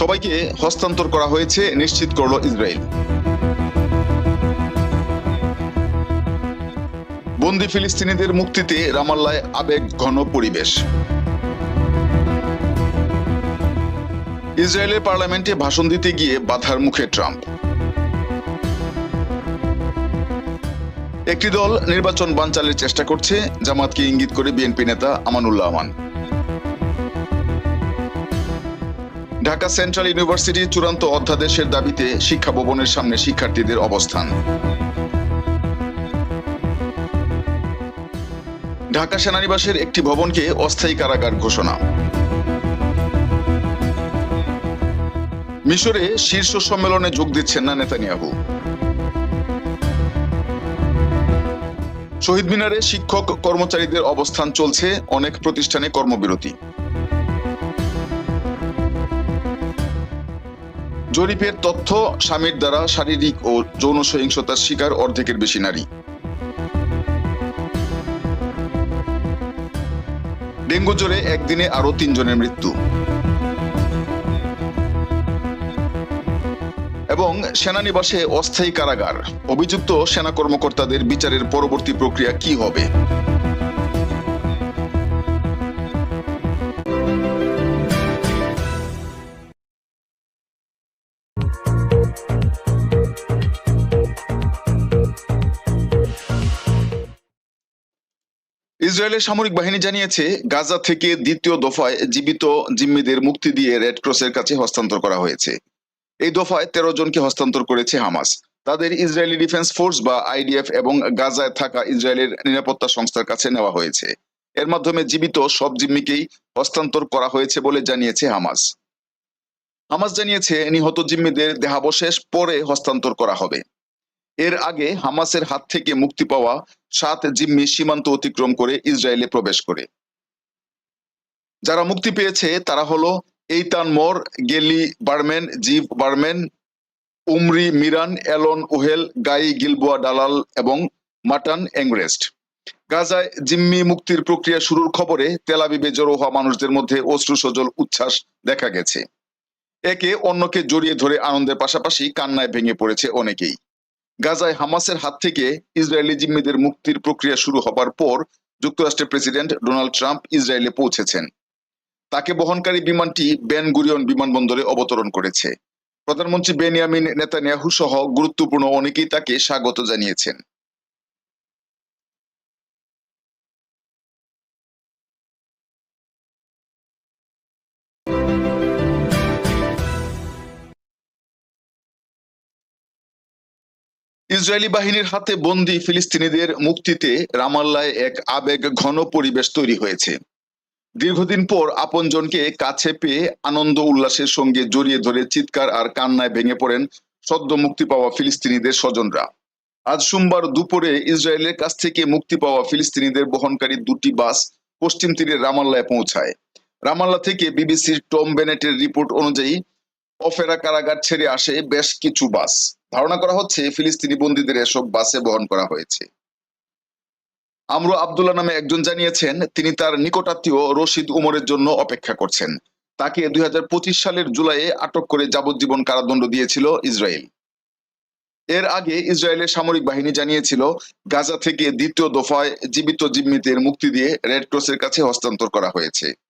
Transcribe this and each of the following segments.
সবাইকে হস্তান্তর করা হয়েছে, নিশ্চিত করল ইসরায়েল। বন্দি ফিলিস্তিনিদের মুক্তিতে রামাল্লায় আবেগ ঘন পরিবেশ। ইসরায়েলের পার্লামেন্টে ভাষণ দিতে গিয়ে বাধার মুখে ট্রাম্প। একটি দল নির্বাচন বানচালের চেষ্টা করছে, জামাতকে ইঙ্গিত করে বিএনপি নেতা আমানুল্লাহ আমান। ঢাকা সেন্ট্রাল ইউনিভার্সিটি চূড়ান্ত অধ্যাদেশের দাবিতে শিক্ষা ভবনের সামনে শিক্ষার্থীদের অবস্থান। ঢাকা সেনানিবাসের একটি ভবনকে অস্থায়ী কারাগার ঘোষণা। মিশরে শীর্ষ সম্মেলনে যোগ দিচ্ছেন না নেতানিয়াহু। শহীদ মিনারে শিক্ষক কর্মচারীদের অবস্থান চলছে, অনেক প্রতিষ্ঠানে কর্মবিরতি। জরিপের তথ্য স্বামীর দ্বারা শারীরিক ও যৌন সহিংসতার শিকার অর্ধেকের বেশি নারী। ডেঙ্গু জ্বরে একদিনে আরও তিনজনের মৃত্যু। এবং সেনানিবাসে অস্থায়ী কারাগার। অভিযুক্ত সেনা কর্মকর্তাদের বিচারের পরবর্তী প্রক্রিয়া কি হবে? ইসরায়েলের সামরিক বাহিনী জানিয়েছে, গাজা থেকে দ্বিতীয় দফায় জীবিত জিম্মিদের মুক্তি দিয়ে রেড ক্রসের কাছে হস্তান্তর করা হয়েছে। এই দফায় তেরো জনকে হস্তান্তর করেছে হামাস। তাদের ইসরায়েলি ডিফেন্স ফোর্স বা আইডিএফ এবং গাজায় থাকা ইসরায়েলের নিরাপত্তা সংস্থার কাছে নেওয়া হয়েছে। এর মাধ্যমে জীবিত সব জিম্মিকেই হস্তান্তর করা হয়েছে বলে জানিয়েছে হামাস। হামাস জানিয়েছে, নিহত জিম্মিদের দেহাবশেষ পরে হস্তান্তর করা হবে। এর আগে হামাসের হাত থেকে মুক্তি পাওয়া সাত জিম্মি সীমান্ত অতিক্রম করে ইসরায়েলে প্রবেশ করে। যারা মুক্তি পেয়েছে তারা হলো Eitan Mor, Gali Berman, Ziv Berman, Omri Miran, Alon Ohel, Guy Gilboa Dalal এবং মাটান এংরেস্ট গাজায় জিম্মি মুক্তির প্রক্রিয়া শুরুর খবরে তেলাবিবে জড়ো হওয়া মানুষদের মধ্যে অশ্রু সজল উচ্ছ্বাস দেখা গেছে। একে অন্যকে জড়িয়ে ধরে আনন্দের পাশাপাশি কান্নায় ভেঙে পড়েছে অনেকেই। গাজায় হামাসের হাত থেকে ইসরায়েলি জিম্মিদের মুক্তির প্রক্রিয়া শুরু হবার পর যুক্তরাষ্ট্রের প্রেসিডেন্ট ডোনাল্ড ট্রাম্প ইসরায়েলে পৌঁছেছেন। তাকে বহনকারী বিমানটি বেন গুরিয়ন বিমানবন্দরে অবতরণ করেছে। প্রধানমন্ত্রী বেনিয়ামিন নেতানিয়াহু সহ গুরুত্বপূর্ণ অনেকেই তাকে স্বাগত জানিয়েছেন। ইসরায়েলি বাহিনীর হাতে বন্দি ফিলিস্তিনিদের মুক্তিতে রামাল্লায় এক আবেগ ঘন পরিবেশ তৈরি হয়েছে। দীর্ঘদিন পর আপনজনকে কাছে পেয়ে আনন্দ উল্লাসের সঙ্গে জড়িয়ে ধরে চিৎকার আর কান্নায় ভেঙে পড়েন সদ্য মুক্তি পাওয়া ফিলিস্তিনিদের স্বজনরা। আজ সোমবার দুপুরে ইসরায়েলের কাছ থেকে মুক্তি পাওয়া ফিলিস্তিনিদের বহনকারী দুটি বাস পশ্চিম তীরের রামাল্লায় পৌঁছায়। রামাল্লা থেকে বিবিসির টম বেনেটের রিপোর্ট অনুযায়ী অফেরা কারাগার ছেড়ে আসে বেশ কিছু বাস। ধারণা করা হচ্ছে ফিলিস্তিনি বন্দীদের এসব বাসে বহন করা হয়েছে। আমরু আবদুল্লাহ নামে একজন জানিয়েছেন, তিনি তার নিকটাত্মীয় রশিদ উমরের জন্য অপেক্ষা করছেন। তাকে দুই হাজার পঁচিশ সালের জুলাইয়ে আটক করে যাবজ্জীবন কারাদণ্ড দিয়েছিল ইসরায়েল। এর আগে ইসরায়েলের সামরিক বাহিনী জানিয়েছিল, গাজা থেকে দ্বিতীয় দফায় জীবিত জিম্মিদের মুক্তি দিয়ে রেড ক্রসের কাছে হস্তান্তর করা হয়েছে।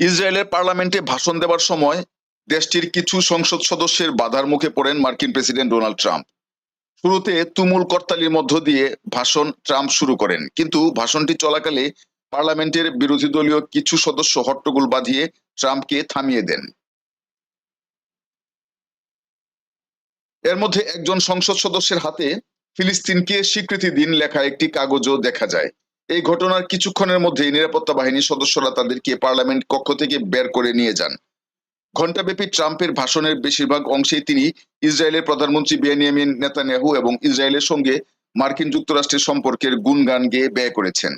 ইসরায়েলের পার্লামেন্টে ভাষণ দেওয়ার সময় দেশটির কিছু সংসদ সদস্যের বাধার মুখে পড়েন মার্কিন প্রেসিডেন্ট ডোনাল্ড ট্রাম্প। শুরুতে তুমুল করতালির মধ্য দিয়ে ভাষণ ট্রাম্প শুরু করেন, কিন্তু ভাষণটি চলাকালে পার্লামেন্টের বিরোধী দলীয় কিছু সদস্য হট্টগোল বাঁধিয়ে ট্রাম্পকে থামিয়ে দেন। এর মধ্যে একজন সংসদ সদস্যের হাতে ফিলিস্তিনকে স্বীকৃতি দিন লেখা একটি কাগজও দেখা যায়। এই ঘটনার কিছুক্ষণের মধ্যেই নিরাপত্তা বাহিনীর সদস্যরা তাদেরকে পার্লামেন্ট কক্ষ থেকে বের করে নিয়ে যান। ঘণ্টাব্যাপী ট্রাম্পের ভাষণের বেশিরভাগ অংশেই তিনি ইসরায়েলের প্রধানমন্ত্রী বেনিয়ামিন নেতানিয়াহু এবং ইসরায়েলের সঙ্গে মার্কিন যুক্তরাষ্ট্রের সম্পর্কের গুণগান গেয়ে ব্যয় করেছেন।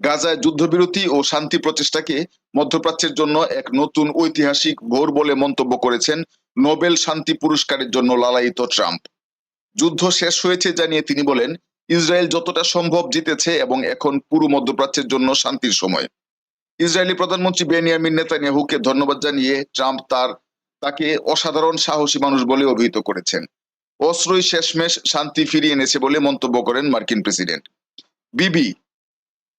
গাজায় যুদ্ধবিরতি ও শান্তি প্রচেষ্টাকে মধ্যপ্রাচ্যের জন্য এক নতুন ঐতিহাসিক ভোর বলে মন্তব্য করেছেন নোবেল শান্তি পুরস্কারের জন্য লালায়িত ট্রাম্প। যুদ্ধ শেষ হয়েছে জানিয়ে তিনি বলেন ইসরায়েল যতটা সম্ভব জিতেছে এবং এখন পুরো মধ্যপ্রাচ্যের জন্য শান্তির সময়। ইসরায়েলি প্রধানমন্ত্রী বেনিয়ামিন নেতানিয়াহুকে ধন্যবাদ জানিয়ে ট্রাম্প তার, তাকে অসাধারণ সাহসী মানুষ বলে অভিহিত করেছেন। অস্ত্রই শেষমেশ শান্তি ফিরিয়ে এনেছে বলে মন্তব্য করেন মার্কিন প্রেসিডেন্ট। বিবি,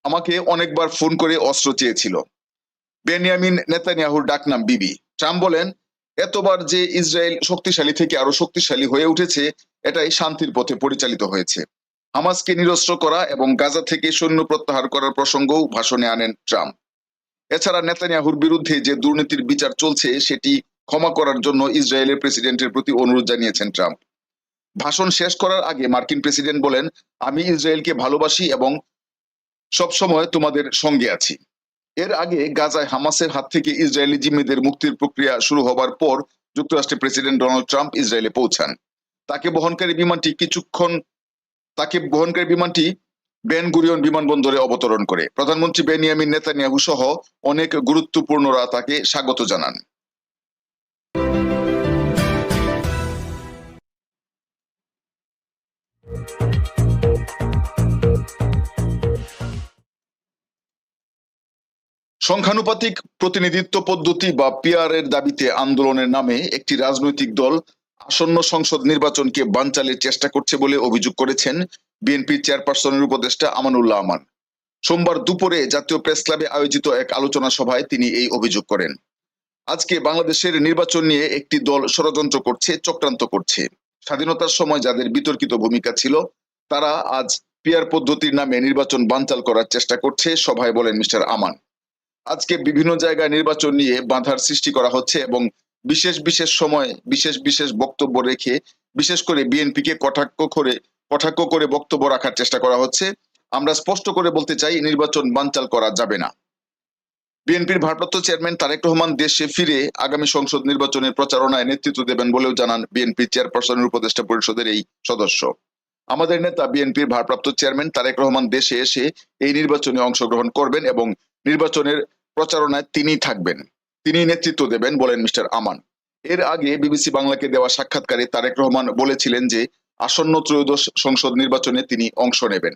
আমাকে অনেকবার ফোন করে অস্ত্র চেয়েছিল। বেনিয়ামিন নেতানিয়াহুর ডাকনাম বিবি। ট্রাম্প বলেন, এতবার যে ইসরায়েল শক্তিশালী থেকে আরও শক্তিশালী হয়ে উঠেছে, এটাই শান্তির পথে পরিচালিত হয়েছে। হামাসকে নিরস্ত্র করা এবং গাজা থেকে সৈন্য প্রত্যাহার করার প্রসঙ্গও ভাষণে আনেন ট্রাম্প। এছাড়া নেতানিয়াহুর বিরুদ্ধে যে দুর্নীতির বিচার চলছে, সেটি ক্ষমা করার জন্য ইসরায়েলের প্রেসিডেন্টের প্রতি অনুরোধ জানিয়েছেন ট্রাম্প। ভাষণ শেষ করার আগে মার্কিন প্রেসিডেন্ট বলেন, আমি ইসরায়েলকে ভালোবাসি এবং সবসময় তোমাদের সঙ্গে আছি। এর আগে গাজায় হামাসের হাত থেকে ইসরায়েলি জিম্মিদের মুক্তির প্রক্রিয়া শুরু হবার পর যুক্তরাষ্ট্রের প্রেসিডেন্ট ডোনাল্ড ট্রাম্প ইসরায়েলে পৌঁছান। তাকে বহনকারী বিমানটি কিছুক্ষণ তাকে বহনকারী বিমানটি বেন গুরিয়ন বিমানবন্দরে অবতরণ করে। প্রধানমন্ত্রী বেনিয়ামিন নেতানিয়াহু সহ অনেক গুরুত্বপূর্ণরা তাকে স্বাগত জানান। সংখ্যানুপাতিক প্রতিনিধিত্ব পদ্ধতি বা পিআর এর দাবিতে আন্দোলনের নামে একটি রাজনৈতিক দল আসন্ন সংসদ নির্বাচনকে বানচালের চেষ্টা করছে বলে অভিযোগ করেছেন বিএনপির চেয়ারপারসনের উপদেষ্টা আমানুল্লাহ আমান। সোমবার দুপুরে জাতীয় প্রেস ক্লাবে আয়োজিত এক আলোচনা সভায় তিনি এই অভিযোগ করেন। আজকে বাংলাদেশের নির্বাচন নিয়ে একটি দল ষড়যন্ত্র করছে, চক্রান্ত করছে। স্বাধীনতার সময় যাদের বিতর্কিত ভূমিকা ছিল, তারা আজ পিআর পদ্ধতির নামে নির্বাচন বানচাল করার চেষ্টা করছে, সভায় বলেন মিস্টার আমান। আজকে বিভিন্ন জায়গায় নির্বাচন নিয়ে বাধার সৃষ্টি করা হচ্ছে এবং বিশেষ বিশেষ সময়, বিশেষ বিশেষ বক্তব্য রেখে, বিশেষ করে বিএনপিকে কটাক্ষ করে কটাক্ষ করে বক্তব্য রাখার চেষ্টা করা হচ্ছে। আমরা স্পষ্ট করে বলতে চাই, নির্বাচন বানচাল করা যাবে না। বিএনপির ভারপ্রাপ্ত চেয়ারম্যান তারেক রহমান দেশে ফিরে আগামী সংসদ নির্বাচনের প্রচারণায় নেতৃত্ব দেবেন বলেও জানান বিএনপি চেয়ারপারসনের উপদেষ্টা পরিষদের এই সদস্য। আমাদের নেতা বিএনপির ভারপ্রাপ্ত চেয়ারম্যান তারেক রহমান দেশে এসে এই নির্বাচনে অংশগ্রহণ করবেন এবং নির্বাচনের প্রচারণায় তিনি থাকবেন। তিনি নেতৃত্ব দেবেন বলেন মিস্টার আমান। এর আগে বিবিসি বাংলাকে দেওয়া সাক্ষাৎকারে তারেক রহমান বলেছিলেন যে, আসন্ন ত্রয়োদশ সংসদ নির্বাচনে তিনি অংশ নেবেন।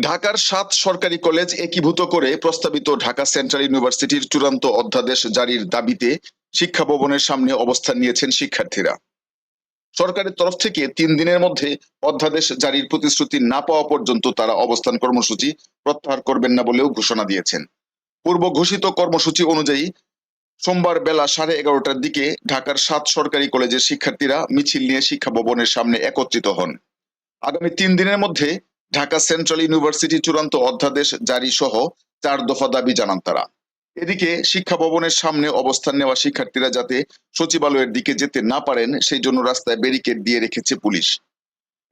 ঢাকার সাত সরকারি কলেজ একীভূত করে প্রস্তাবিত ঢাকা সেন্ট্রাল ইউনিভার্সিটির চূড়ান্ত অধ্যাদেশ জারির দাবিতে শিক্ষা ভবনের সামনে অবস্থান নিয়েছেন শিক্ষার্থীরা। সরকারের তরফ থেকে তিন দিনের মধ্যে অধ্যাদেশ জারির প্রতিশ্রুতি না পাওয়া পর্যন্ত তারা অবস্থান কর্মসূচি প্রত্যাহার করবেন না বলেও ঘোষণা দিয়েছেন। পূর্ব ঘোষিত কর্মসূচি অনুযায়ী সোমবার বেলা সাড়ে এগারোটার দিকে ঢাকার সাত সরকারি কলেজের শিক্ষার্থীরা মিছিল নিয়ে শিক্ষা ভবনের সামনে একত্রিত হন। আগামী তিন দিনের মধ্যে ঢাকা সেন্ট্রাল ইউনিভার্সিটি চূড়ান্ত অধ্যাদেশ জারি সহ চার দফা দাবি জানান তারা। এদিকে শিক্ষা ভবনের সামনে অবস্থান নেওয়া শিক্ষার্থীরা যাতে সচিবালয়ের দিকে যেতে না পারেন, সেই জন্য রাস্তায় ব্যারিকেড দিয়ে রেখেছে পুলিশ।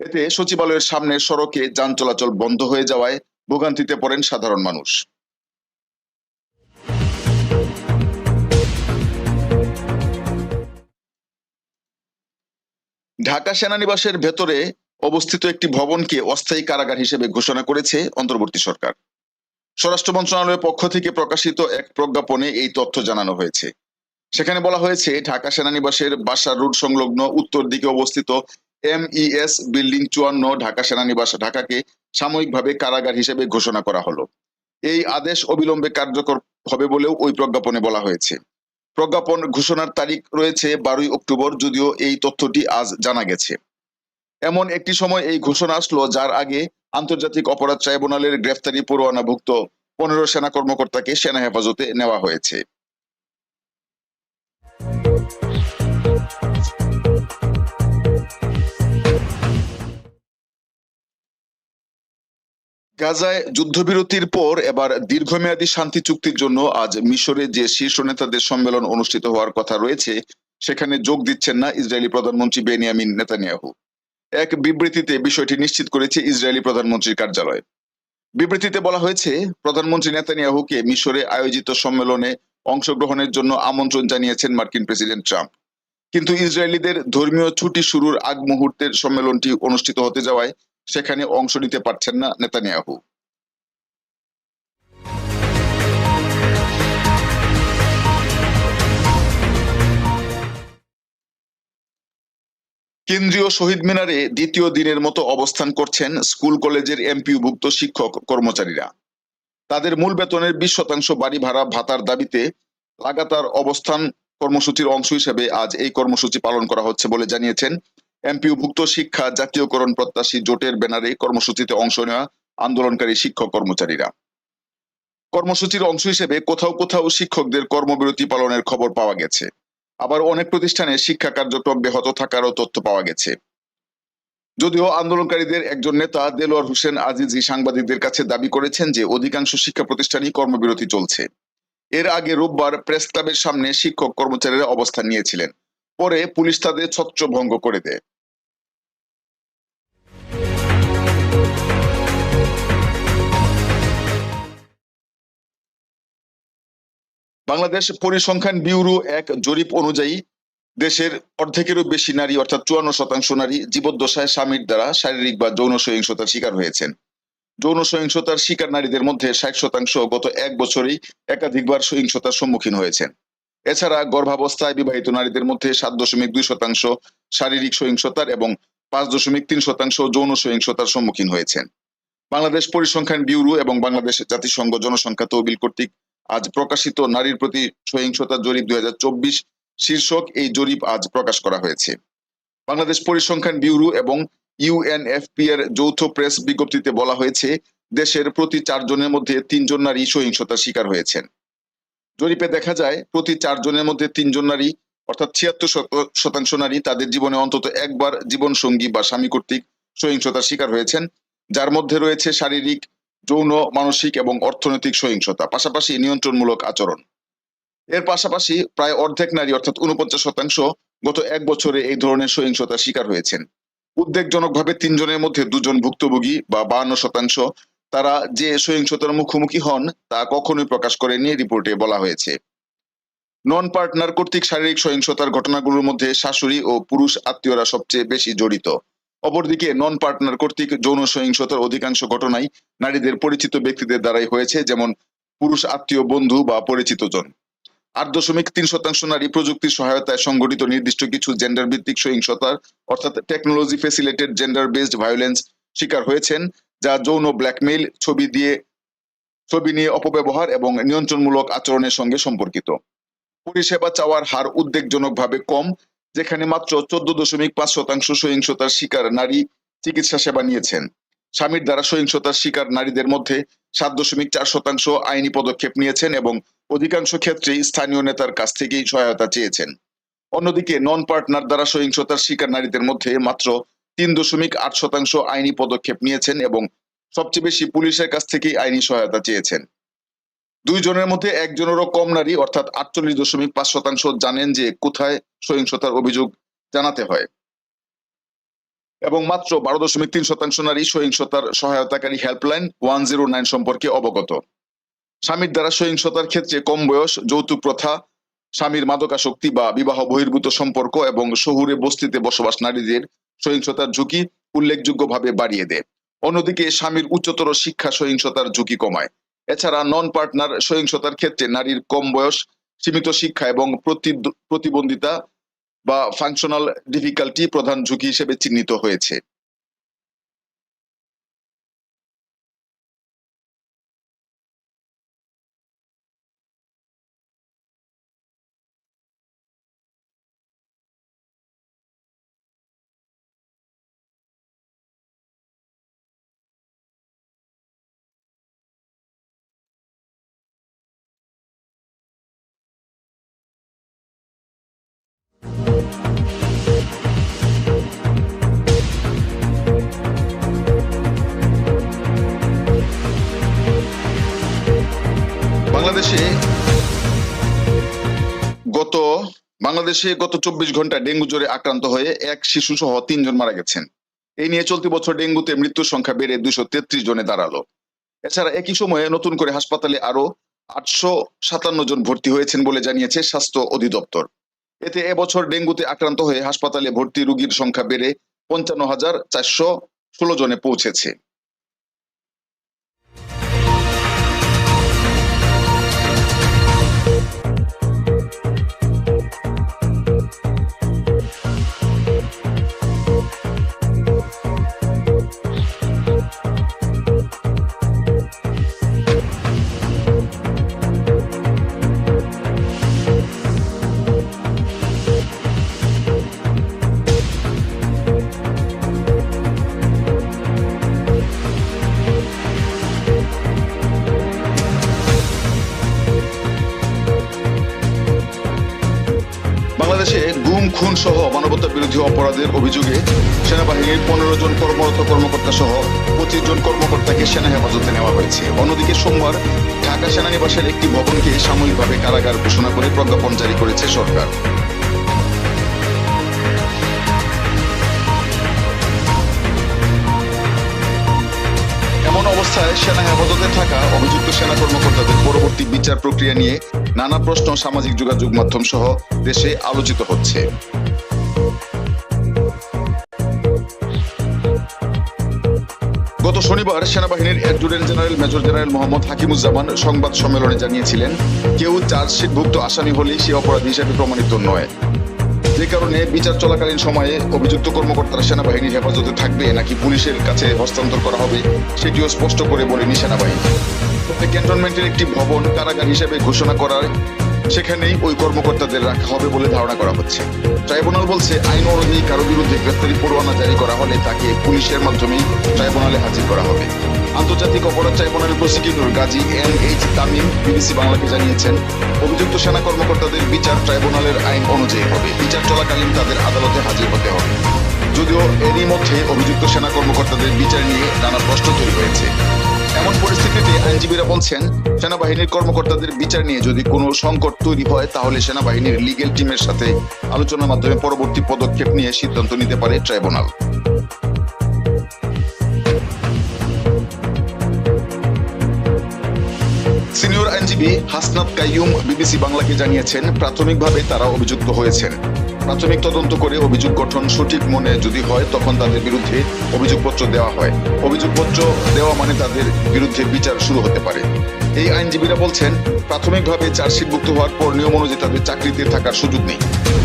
এতে সচিবালয়ের সামনে সড়কে যান চলাচল বন্ধ হয়ে যাওয়ায় ভোগান্তিতে পড়েন সাধারণ মানুষ। ঢাকা সেনানিবাসের ভেতরে অবস্থিত একটি ভবনকে অস্থায়ী কারাগার হিসেবে ঘোষণা করেছে অন্তর্বর্তী সরকার। স্বরাষ্ট্র মন্ত্রণালয়ের পক্ষ থেকে প্রকাশিত এক প্রজ্ঞাপনে এই তথ্য জানানো হয়েছে। সেখানে বলা হয়েছে, ঢাকা সেনানিবাসের বাসার রুট সংলগ্ন উত্তর দিকে অবস্থিত এমইএস বিল্ডিং চুয়ান্ন, ঢাকা সেনানিবাস ঢাকাকে সাময়িকভাবে কারাগার হিসেবে ঘোষণা করা হলো। এই আদেশ অবিলম্বে কার্যকর হবে বলেও ওই প্রজ্ঞাপনে বলা হয়েছে। প্রজ্ঞাপন ঘোষণার তারিখ রয়েছে বারোই অক্টোবর, যদিও এই তথ্যটি আজ জানা গেছে। এমন একটি সময় এই ঘোষণা আসলো, যার আগে আন্তর্জাতিক অপরাধ ট্রাইব্যুনালের গ্রেফতারি পরোয়ানাভুক্ত পনেরো সেনা কর্মকর্তাকে সেনা হেফাজতে নেওয়া হয়েছে। গাজায় যুদ্ধবিরতির পর এবার দীর্ঘমেয়াদী শান্তি চুক্তির জন্য আজ মিশরে যে শীর্ষ নেতাদের সম্মেলন অনুষ্ঠিত হওয়ার কথা রয়েছে, সেখানে যোগ দিচ্ছেন না ইসরায়েলি প্রধানমন্ত্রী বেনিয়ামিন নেতানিয়াহু। এক বিবৃতিতে বিষয়টি নিশ্চিত করেছে ইসরায়েলি প্রধানমন্ত্রীর কার্যালয়। বিবৃতিতে বলা হয়েছে, প্রধানমন্ত্রী নেতানিয়াহুকে মিশরে আয়োজিত সম্মেলনে অংশগ্রহণের জন্য আমন্ত্রণ জানিয়েছেন মার্কিন প্রেসিডেন্ট ট্রাম্প। কিন্তু ইসরায়েলিদের ধর্মীয় ছুটি শুরুর আগ মুহূর্তের সম্মেলনটি অনুষ্ঠিত হতে যাওয়ায় সেখানে অংশ নিতে পারছেন না নেতানিয়াহু। কেন্দ্রীয় শহীদ মিনারে দ্বিতীয় দিনের মতো অবস্থান করছেন স্কুল কলেজের এমপিওভুক্ত শিক্ষক কর্মচারীরা। তাদের মূল বেতনের বিশ শতাংশ বাড়ি ভাড়া ভাতার দাবিতে লাগাতার অবস্থান কর্মসূচির অংশ হিসেবে আজ এই কর্মসূচি পালন করা হচ্ছে বলে জানিয়েছেন এমপিওভুক্ত শিক্ষা জাতীয়করণ প্রত্যাশী জোটের ব্যানারে কর্মসূচিতে অংশ নেওয়া আন্দোলনকারী শিক্ষক কর্মচারীরা। কর্মসূচির অংশ হিসেবে কোথাও কোথাও শিক্ষকদের কর্মবিরতি পালনের খবর পাওয়া গেছে। আবার অনেক প্রতিষ্ঠানে শিক্ষা কার্যক্রম ব্যাহত থাকারও তথ্য পাওয়া গেছে। যদিও আন্দোলনকারীদের একজন নেতা দেলোয়ার হোসেন আজিজি সাংবাদিকদের কাছে দাবি করেছেন যে অধিকাংশ শিক্ষা প্রতিষ্ঠানই কর্মবিরতি চলছে। এর আগে রোববার প্রেস ক্লাবের সামনে শিক্ষক কর্মচারীরা অবস্থান নিয়েছিলেন। পরে পুলিশ তাদের ছত্রভঙ্গ করে দেয়। বাংলাদেশ পরিসংখ্যান ব্যুরো এক জরিপ অনুযায়ী দেশের অর্ধেকেরও বেশি নারী, অর্থাৎ চুয়ান্ন শতাংশ নারী জীবদ্দশায় স্বামীর দ্বারা শারীরিক বা যৌন সহিংসতার শিকার হয়েছেন। যৌন সহিংসতার শিকার নারীদের মধ্যে ষাট শতাংশ গত এক বছরেই একাধিকবার সহিংসতার সম্মুখীন হয়েছেন। এছাড়া গর্ভাবস্থায় বিবাহিত নারীদের মধ্যে সাত দশমিক দুই শতাংশ শারীরিক সহিংসতার এবং পাঁচ দশমিক তিন শতাংশ যৌন সহিংসতার সম্মুখীন হয়েছেন। বাংলাদেশ পরিসংখ্যান ব্যুরো এবং বাংলাদেশ জাতিসংঘ জনসংখ্যা তহবিল কর্তৃক আজ প্রকাশিত নারীর প্রতি সহিংসতা জরিপ দুই শীর্ষক এই জরিপ আজ প্রকাশ করা হয়েছে। বাংলাদেশ পরিসংখ্যান ব্যুরো এবং ইউএনএফপি এর যৌথ প্রেস বিজ্ঞপ্তিতে বলা হয়েছে, দেশের প্রতি চারজনের মধ্যে তিনজন নারী সহিংসতার শিকার হয়েছেন। জরিপে দেখা যায়, প্রতি চারজনের মধ্যে তিনজন নারী, অর্থাৎ ছিয়াত্তর শতাংশ নারী তাদের জীবনে অন্তত একবার জীবন সঙ্গী বা স্বামী কর্তৃক সহিংসতার শিকার হয়েছেন। যার মধ্যে রয়েছে শারীরিক যৌন, মানসিক এবং অর্থনৈতিক সহিংসতা, পাশাপাশি নিয়ন্ত্রণমূলক আচরণ। এর পাশাপাশি প্রায় অর্ধেক নারী, অর্থাৎ উনপঞ্চাশ শতাংশ, গত এক বছরে এই ধরনের সহিংসতার শিকার হয়েছেন। উদ্বেগজনকভাবে তিনজনের মধ্যে দুজন ভুক্তভোগী বা বাহান্ন শতাংশ, তারা যে সহিংসতার মুখোমুখি হন, তা কখনোই প্রকাশ করেনি রিপোর্টে বলা হয়েছে। নন পার্টনার কর্তৃক শারীরিক সহিংসতার ঘটনাগুলোর মধ্যে শাশুড়ি ও পুরুষ আত্মীয়রা সবচেয়ে বেশি জড়িত। অপরদিকে নন পার্টনার কর্তৃক যৌন সহিংসতার অধিকাংশ ঘটনাই নারীদের পরিচিত ব্যক্তিদের দ্বারাই হয়েছে, যেমন পুরুষ আত্মীয় বন্ধু বা পরিচিত জন। আট দশমিক তিন শতাংশ নারী প্রযুক্তির সহায়তায় সংগঠিত নির্দিষ্ট কিছু জেন্ডার ভিত্তিক সহিংসতার, অর্থাৎ technology facilitated gender based violence শিকার হয়েছেন, যা যৌন ব্ল্যাকমেইল ছবি দিয়ে, ছবি নিয়ে অপব্যবহার এবং নিয়ন্ত্রণমূলক আচরণের সঙ্গে সম্পর্কিত। পরিষেবা চাওয়ার হার উদ্বেগজনকভাবে কম যেখানে মাত্র চোদ্দ দশমিক পাঁচ শতাংশ সহিংসতার শিকার নারী চিকিৎসা সেবা নিয়েছেন। স্বামীর দ্বারা সহিংসতার শিকার নারীদের মধ্যে সাত দশমিক চার শতাংশ আইনি পদক্ষেপ নিয়েছেন এবং অধিকাংশ ক্ষেত্রেই স্থানীয় নেতার কাছ থেকেই সহায়তা চেয়েছেন। অন্যদিকে নন পার্টনার দ্বারা সহিংসতার শিকার নারীদের মধ্যে মাত্র তিন দশমিক আট শতাংশ আইনি পদক্ষেপ নিয়েছেন এবং সবচেয়ে বেশি পুলিশের কাছ থেকেই আইনি সহায়তা চেয়েছেন। দুইজনের মধ্যে একজনেরও কম নারী, অর্থাৎ আটচল্লিশ দশমিক পাঁচ শতাংশ জানেন যে কোথায় সহিংসতার অভিযোগ জানাতে হয়। এবং মাত্র বারো দশমিক তিন শতাংশ নারী সহিংসতার সহায়তাকারী হেল্পলাইন ওয়ান জিরো নাইন সম্পর্কে অবগত। স্বামীর দ্বারা সহিংসতার ক্ষেত্রে কম বয়স, যৌতুক প্রথা, স্বামীর মাদকাসক্তি বা বিবাহ বহির্ভূত সম্পর্ক এবং শহুরে বস্তিতে বসবাস নারীদের সহিংসতার ঝুঁকি উল্লেখযোগ্যভাবে বাড়িয়ে দেয়। অন্যদিকে স্বামীর উচ্চতর শিক্ষা সহিংসতার ঝুঁকি কমায়। এছাড়া নন পার্টনার সহিংসতার ক্ষেত্রে নারীর কম বয়স, সীমিত শিক্ষা এবং প্রতিবন্ধিতা বা ফাংশনাল ডিফিকাল্টি প্রধান ঝুঁকি হিসেবে চিহ্নিত হয়েছে। বাংলাদেশে গত বাংলাদেশে গত চব্বিশ ঘণ্টা ডেঙ্গু জ্বরে আক্রান্ত হয়ে এক শিশু সহ তিনজন মারা গেছেন। এই নিয়ে চলতি বছর ডেঙ্গুতে মৃত্যুর সংখ্যা বেড়ে দুশো তেত্রিশ জনে দাঁড়াল। এছাড়া একই সময়ে নতুন করে হাসপাতালে আরও আটশো সাতান্ন জন ভর্তি হয়েছেন বলে জানিয়েছে স্বাস্থ্য অধিদপ্তর। এতে এবছর ডেঙ্গুতে আক্রান্ত হয়ে হাসপাতালে ভর্তি রোগীর সংখ্যা বেড়ে পঞ্চান্ন হাজার চারশো ষোলো জনে পৌঁছেছে। অপরাধের অভিযোগে সেনাবাহিনীর পনেরো জন কর্মরত কর্মকর্তা সহ পঁচিশ জন কর্মকর্তাকে সেনা হেফাজতে নেওয়া হয়েছে। অন্যদিকে সোমবার ঢাকা সেনানিবাসের একটি ভবনকে সাময়িকভাবে কারাগার ঘোষণা করে প্রজ্ঞাপন জারি করেছে সরকার। অবস্থায় সেনা হেফাজতে থাকা অভিযুক্ত সেনা কর্মকর্তাদের পরবর্তী বিচার প্রক্রিয়া নিয়ে নানা প্রশ্ন সামাজিক যোগাযোগ মাধ্যম সহ দেশে আলোচিত হচ্ছে। গত শনিবার সেনাবাহিনীর adjutant general major general Mohammad Hakimuzzaman সংবাদ সম্মেলনে জানিয়েছিলেন, কেউ চার্জশিটভুক্ত আসামি হলেই সে অপরাধী হিসেবে প্রমাণিত নয়। যে কারণে বিচার চলাকালীন সময়ে অভিযুক্ত কর্মকর্তারা সেনাবাহিনীর হেফাজতে থাকবে নাকি পুলিশের কাছে হস্তান্তর করা হবে, সেটিও স্পষ্ট করে বলেনি সেনাবাহিনী। ক্যান্টনমেন্টের একটি ভবন কারাগার হিসেবে ঘোষণা করার সেখানেই ওই কর্মকর্তাদের রাখা হবে বলে ধারণা করা হচ্ছে। ট্রাইব্যুনাল বলছে, আইন অনুযায়ী কারও বিরুদ্ধে গ্রেফতারি পরোয়ানা জারি করা হলে তাকে পুলিশের মাধ্যমেই ট্রাইব্যুনালে হাজির করা হবে। আন্তর্জাতিক অপরাধ ট্রাইব্যুনালের prosecutor Gazi M H Tamim, BBC বাংলাকে জানিয়েছেন, অভিযুক্ত সেনা কর্মকর্তাদের বিচার ট্রাইব্যুনালের আইন অনুযায়ী হবে। বিচার চলাকালীন তাদের আদালতে হাজির হতে হবে। যদিও এরই মধ্যে অভিযুক্ত সেনা কর্মকর্তাদের বিচার নিয়ে নানা প্রশ্ন তৈরি হয়েছে। এমন পরিস্থিতিতে আইনজীবীরা বলছেন, সেনাবাহিনীর কর্মকর্তাদের বিচার নিয়ে যদি কোনো সংকট তৈরি হয়, তাহলে সেনাবাহিনীর লিগেল টিমের সাথে আলোচনার মাধ্যমে পরবর্তী পদক্ষেপ নিয়ে সিদ্ধান্ত নিতে পারে ট্রাইব্যুনাল সিনিয়র আইনজীবী হাসনাত কাইয়ুম, বিবিসি বাংলাকে জানিয়েছেন, প্রাথমিকভাবে তারা অভিযুক্ত হয়েছেন। প্রাথমিক তদন্ত করে অভিযোগ গঠন সঠিক মনে যদি হয়, তখন তাদের বিরুদ্ধে অভিযোগপত্র দেওয়া হয়। অভিযোগপত্র দেওয়া মানে তাদের বিরুদ্ধে বিচার শুরু হতে পারে। এই আইনজীবীরা বলছেন, প্রাথমিকভাবে চার্জশিটভুক্ত হওয়ার পর নিয়ম অনুযায়ী তাদের চাকরিতে থাকার সুযোগ নেই।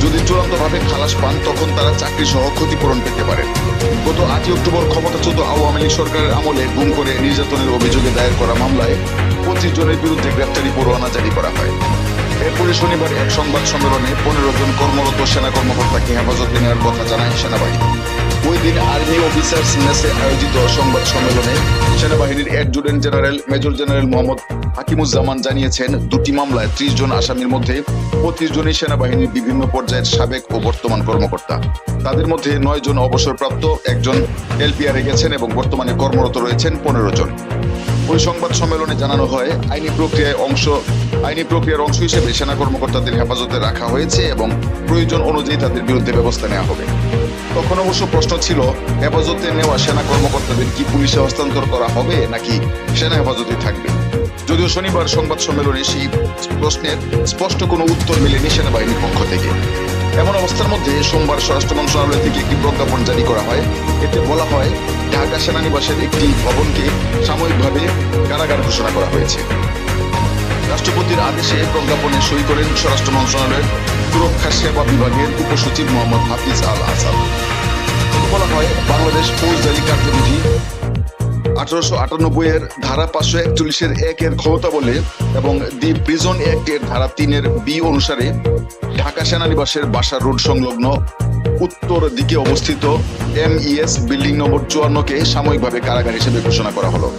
যদি চূড়ান্তভাবে খালাস পান, তখন তারা চাকরি সহ ক্ষতিপূরণ পেতে পারেন গত আটই অক্টোবর ক্ষমতাচ্যুত আওয়ামী লীগ সরকারের আমলে গুম করে নির্যাতনের অভিযোগে দায়ের করা মামলায় পঁচিশ জনের বিরুদ্ধে গ্রেফতারি পরোয়ানা জারি করা হয়। এরপরে শনিবার এক সংবাদ সম্মেলনে পনেরো জন কর্মরত সেনা কর্মকর্তাকে হেফাজতে নেওয়ার কথা জানায় সেনাবাহিনী। ওই দিন আর্মি অফিসার্স মেসে আয়োজিত সংবাদ সম্মেলনে সেনাবাহিনীর adjutant general, major general Mohammad Hakimuzzaman জানিয়েছেন, দুটি মামলায় ত্রিশ জন আসামির মধ্যে পঁচিশ জনই সেনাবাহিনীর বিভিন্ন পর্যায়ের সাবেক ও বর্তমান কর্মকর্তা। তাদের মধ্যে নয় জন অবসরপ্রাপ্ত, একজন এলপিআরে গেছেন এবং বর্তমানে কর্মরত রয়েছেন পনেরো জন। ওই সংবাদ সম্মেলনে জানানো হয়, আইনি প্রক্রিয়ায় অংশ, আইনি প্রক্রিয়ার অংশ হিসেবে সেনা কর্মকর্তাদের হেফাজতে রাখা হয়েছে এবং প্রয়োজন অনুযায়ী তাদের বিরুদ্ধে ব্যবস্থা নেওয়া হবে। তখন অবশ্য প্রশ্ন ছিল, হেফাজতে নেওয়া সেনা কর্মকর্তাদের কি পুলিশে হস্তান্তর করা হবে নাকি সেনা হেফাজতে থাকবে? যদিও শনিবার সংবাদ সম্মেলনে সেই প্রশ্নের স্পষ্ট কোনো উত্তর মেলেনি সেনাবাহিনীর পক্ষ থেকে। এমন অবস্থার মধ্যে সোমবার স্বরাষ্ট্র মন্ত্রণালয় থেকে একটি প্রজ্ঞাপন জারি করা হয়। এতে বলা হয়, ঢাকা সেনানিবাসের একটি ভবনকে সাময়িকভাবে কারাগার ঘোষণা করা হয়েছে। রাষ্ট্রপতির আদেশে প্রজ্ঞাপনে সই করেন স্বরাষ্ট্র মন্ত্রণালয়ের সুরক্ষা সেবা বিভাগের উপসচিব মোহাম্মদ হাফিজ আল আসাদ বলা হয়, বাংলাদেশ ফৌজদারি কার্যবিধি আঠারোশো আটানব্বই এর ধারা পাঁচশো একচল্লিশের এক এর ক্ষমতা বলে এবং দি প্রিজন অ্যাক্ট এর ধারা তিনের বি অনুসারে ঢাকা সেনানিবাসের বাসার রোড সংলগ্ন উত্তর দিকে অবস্থিত এমইএস বিল্ডিং নম্বর চুয়ান্নকে সাময়িকভাবে কারাগার হিসেবে ঘোষণা করা হলো।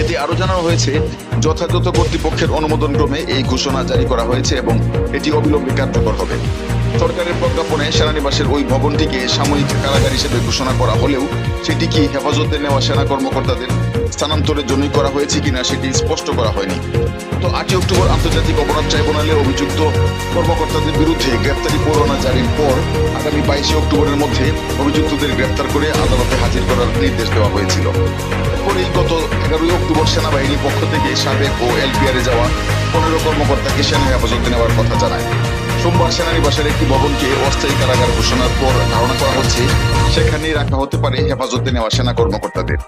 এতে আরও জানানো হয়েছে, যথাযথ কর্তৃপক্ষের অনুমোদন ক্রমে এই ঘোষণা জারি করা হয়েছে এবং এটি অবিলম্বে কার্যকর হবে। সরকারের প্রজ্ঞাপনে সেনানিবাসের ওই ভবনটিকে সাময়িক কারাগার হিসেবে ঘোষণা করা হলেও সেটি কি হেফাজতে নেওয়া সেনা কর্মকর্তাদের স্থানান্তরের জন্যই করা হয়েছে কিনা সেটি স্পষ্ট করা হয়নি। তো আটই অক্টোবর আন্তর্জাতিক অপরাধ ট্রাইব্যুনালে অভিযুক্ত কর্মকর্তাদের বিরুদ্ধে গ্রেপ্তারি পরোয়ানা জারির পর আগামী বাইশে অক্টোবরের মধ্যে অভিযুক্তদের গ্রেপ্তার করে আদালতে হাজির করার নির্দেশ দেওয়া হয়েছিল। এরপরেই গত এগারোই অক্টোবর সেনাবাহিনীর পক্ষ থেকে সাবেক ও এলপিআরে যাওয়া পনেরো কর্মকর্তাকে সেনা হেফাজতে নেওয়ার কথা জানায়। সোমবার সেনানিবাসের একটি ভবনকে অস্থায়ী কারাগার ঘোষণার পর ধারণা করা হচ্ছে সেখানেই রাখা হতে পারে হেফাজতে নেওয়া সেনা কর্মকর্তাদের।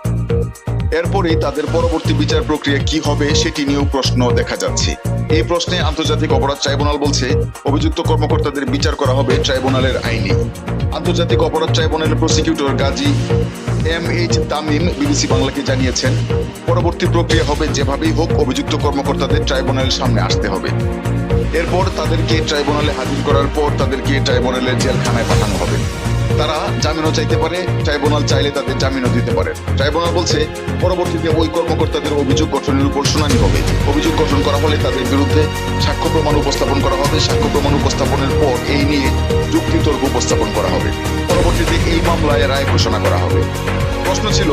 এরপরেই তাদের পরবর্তী বিচার প্রক্রিয়া কি হবে সেটি নিয়েও প্রশ্ন দেখা যাচ্ছে। এই প্রশ্নে আন্তর্জাতিক অপরাধ ট্রাইব্যুনাল বলছে, অভিযুক্ত কর্মকর্তাদের বিচার করা হবে ট্রাইব্যুনালের আইনে। আন্তর্জাতিক অপরাধ ট্রাইব্যুনালের prosecutor Gazi M H Tamim BBC বাংলাকে জানিয়েছেন, পরবর্তী প্রক্রিয়া হবে যেভাবেই হোক, অভিযুক্ত কর্মকর্তাদের ট্রাইব্যুনালের সামনে আসতে হবে। এরপর তাদেরকে ট্রাইব্যুনালে হাজির করার পর তাদেরকে ট্রাইব্যুনালের জেলখানায় পাঠানো হবে। তারা জামিনও চাইতে পারে, ট্রাইব্যুনাল চাইলে তাদের জামিনও দিতে পারে। ট্রাইব্যুনাল বলছে, পরবর্তীতে ওই কর্মকর্তাদের অভিযোগ গঠনের উপর শুনানি হবে। অভিযোগ গঠন করা হলে তাদের বিরুদ্ধে সাক্ষ্য প্রমাণ উপস্থাপন করা হবে। সাক্ষ্য প্রমাণ উপস্থাপনের পর এই নিয়ে যুক্তিতর্ক উপস্থাপন করা হবে। পরবর্তীতে এই মামলায় রায় ঘোষণা করা হবে। প্রশ্ন ছিল,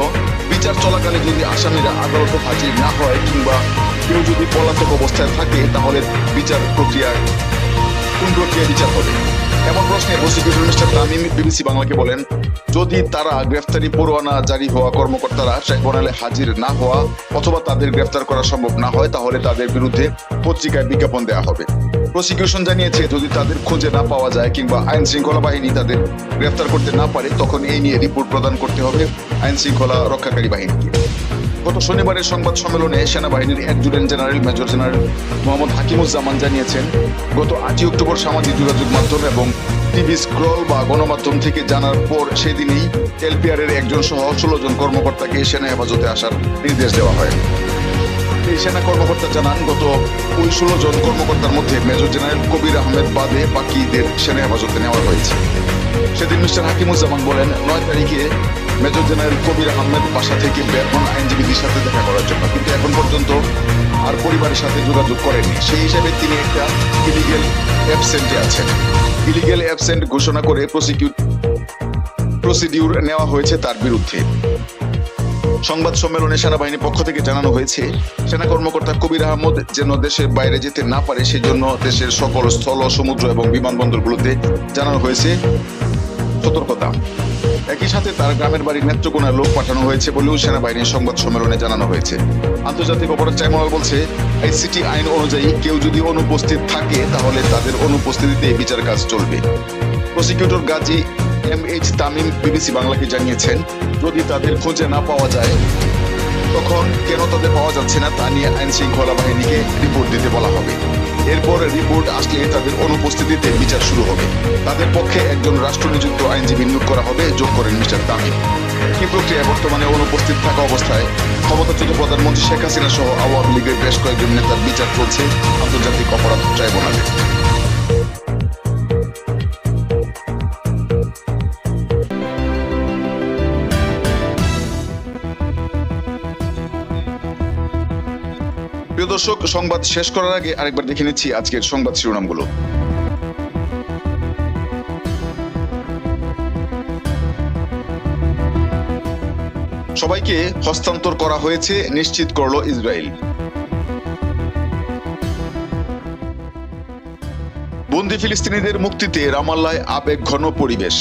বিচার চলাকালে যদি আসামিরা আদালতে হাজির না হয় কিংবা কেউ যদি পলাতক অবস্থায় থাকে, তাহলে বিচার প্রক্রিয়া কোন প্রক্রিয়া বিচার হবে? এমন প্রশ্নে প্রসিকিউটর মিস্টার তামিম বিবিসি বাংলাকে বলেন, যদি তারা গ্রেফতারি পরোয়ানা জারি হওয়া কর্মকর্তারা ট্রাইব্যুনালে হাজির না হওয়া অথবা তাদের গ্রেফতার করা সম্ভব না হয়, তাহলে তাদের বিরুদ্ধে পত্রিকায় বিজ্ঞাপন দেওয়া হবে। প্রসিকিউশন জানিয়েছে, যদি তাদের খুঁজে না পাওয়া যায় কিংবা আইন শৃঙ্খলা বাহিনী তাদের গ্রেফতার করতে না পারে, তখন এই নিয়ে রিপোর্ট প্রদান করতে হবে আইন শৃঙ্খলা রক্ষাকারী বাহিনীকে। গত শনিবারের সংবাদ সম্মেলনে সেনাবাহিনীর adjutant general major general Mohammad Hakimuzzaman জানিয়েছেন, গত আটই অক্টোবর সামাজিক যোগাযোগ মাধ্যম এবং টিভি স্ক্রল বা গণমাধ্যম থেকে জানার পর সেদিনই এলপিআর এর একজন সহ ষোলো জন কর্মকর্তাকে সেনা হেফাজতে আসার নির্দেশ দেওয়া হয়। এই সেনা কর্মকর্তা জানান, গত ওই ষোলো জন কর্মকর্তার মধ্যে মেজর জেনারেল কবির আহমেদ বাদে বাকিদের সেনা হেফাজতে নেওয়া হয়েছে। সেদিন মিস্টার হাকিমুজ্জামান বলেন, নয় তারিখে মেজর জেনারেল কবির আহমেদ বাসা থেকে বের হন আইনজীবীদের সাথে দেখা করার জন্য। কিন্তু এখন পর্যন্ত আর পরিবারের সাথে যোগাযোগ করেননি। সেই হিসাবে তিনি একটা ইলিগেল অ্যাবসেন্টে আছেন। ইলিগেল অ্যাবসেন্ট ঘোষণা করে প্রসিকিউট প্রসিডিউর নেওয়া হয়েছে তার বিরুদ্ধে। সংবাদ সম্মেলনে সেনাবাহিনীর পক্ষ থেকে জানানো হয়েছে, সেনা কর্মকর্তা কবির আহমদ যেন দেশের বাইরে যেতে না পারে, সেজন্য দেশের সকল স্থল, সমুদ্র এবং বিমানবন্দরগুলোতে জানানো হয়েছে। সতর্কতা একই সাথে তার গ্রামের বাড়ি নেত্রকোনায় লোক পাঠানো হয়েছে বলেও সেনাবাহিনীর সংবাদ সম্মেলনে জানানো হয়েছে। আন্তর্জাতিক অপরাধ ট্রাইব্যুনাল বলছে, আইসিটি আইন অনুযায়ী কেউ যদি অনুপস্থিত থাকে, তাহলে তাদের অনুপস্থিতিতে বিচার কাজ চলবে। Prosecutor Gazi M H Tamim BBC বাংলাকে জানিয়েছেন, যদি তাদের খোঁজে না পাওয়া যায়, তখন কেন তাদের পাওয়া যাচ্ছে না তা নিয়ে আইন শৃঙ্খলা বাহিনীকে রিপোর্ট দিতে বলা হবে। এরপর রিপোর্ট আসলে তাদের অনুপস্থিতিতে বিচার শুরু হবে। তাদের পক্ষে একজন রাষ্ট্রনিযুক্ত আইনজীবী নিয়োগ করা হবে, যোগ করেন মিস্টার তামিম। কি প্রক্রিয়া বর্তমানে অনুপস্থিত থাকা অবস্থায় ক্ষমতা ক্ষমতাচ্যুত প্রধানমন্ত্রী শেখ হাসিনা সহ আওয়ামী লীগের বেশ কয়েকজন নেতার বিচার চলছে আন্তর্জাতিক অপরাধ ট্রাইব্যুনালে। দর্শক, সংবাদ শেষ করার আগে আরেকবার দেখে নিচ্ছি আজকের সংবাদ শিরোনামগুলো। সবাইকে হস্তান্তর করা হয়েছে, নিশ্চিত করল ইসরায়েল। বন্দি ফিলিস্তিনিদের মুক্তিতে রামাল্লায় আবেগ ঘন পরিবেশ।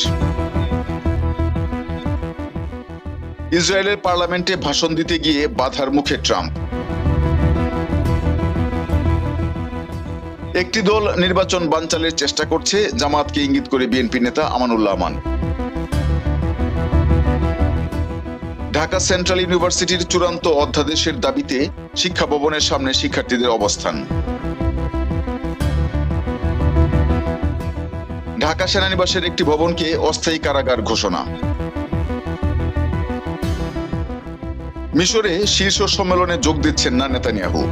ইসরায়েলের পার্লামেন্টে ভাষণ দিতে গিয়ে বাধার মুখে ট্রাম্প। একটি দল নির্বাচন বানচালের চেষ্টা করছে জামাতকে ইঙ্গিত করে বিএনপি নেতা আমানুল্লাহ আমান। ঢাকা সেন্ট্রাল ইউনিভার্সিটির চূড়ান্ত অধ্যাদেশের দাবিতে শিক্ষা ভবনের সামনে শিক্ষার্থীদের অবস্থান। ঢাকা সেনানিবাসের একটি ভবনকে অস্থায়ী কারাগার ঘোষণা। মিশরে শীর্ষ সম্মেলনে যোগ দিচ্ছেন না নেতানিয়াহু।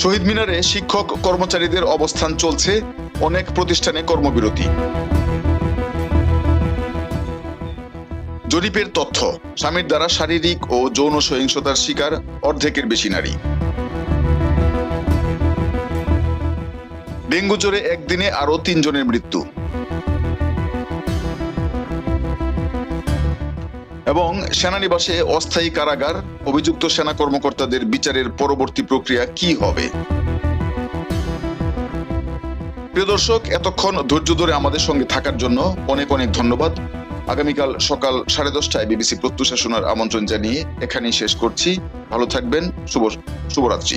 শহীদ মিনারে শিক্ষক কর্মচারীদের অবস্থান চলছে, অনেক প্রতিষ্ঠানে কর্মবিরতি। জরিপের তথ্য, স্বামীর দ্বারা শারীরিক ও যৌন সহিংসতার শিকার অর্ধেকের বেশি নারী। ডেঙ্গু জ্বরে একদিনে আরও তিনজনের মৃত্যু। এবং সেনানিবাসে অস্থায়ী কারাগার, অভিযুক্ত সেনা কর্মকর্তাদের বিচারের পরবর্তী প্রক্রিয়া কি হবে? প্রিয় দর্শক, এতক্ষণ ধৈর্য ধরে আমাদের সঙ্গে থাকার জন্য অনেক অনেক ধন্যবাদ। আগামীকাল সকাল সাড়ে দশটায় বিবিসি প্রত্যুষা শোনার আমন্ত্রণ জানিয়ে এখানেই শেষ করছি। ভালো থাকবেন, শুভ শুভরাত্রি।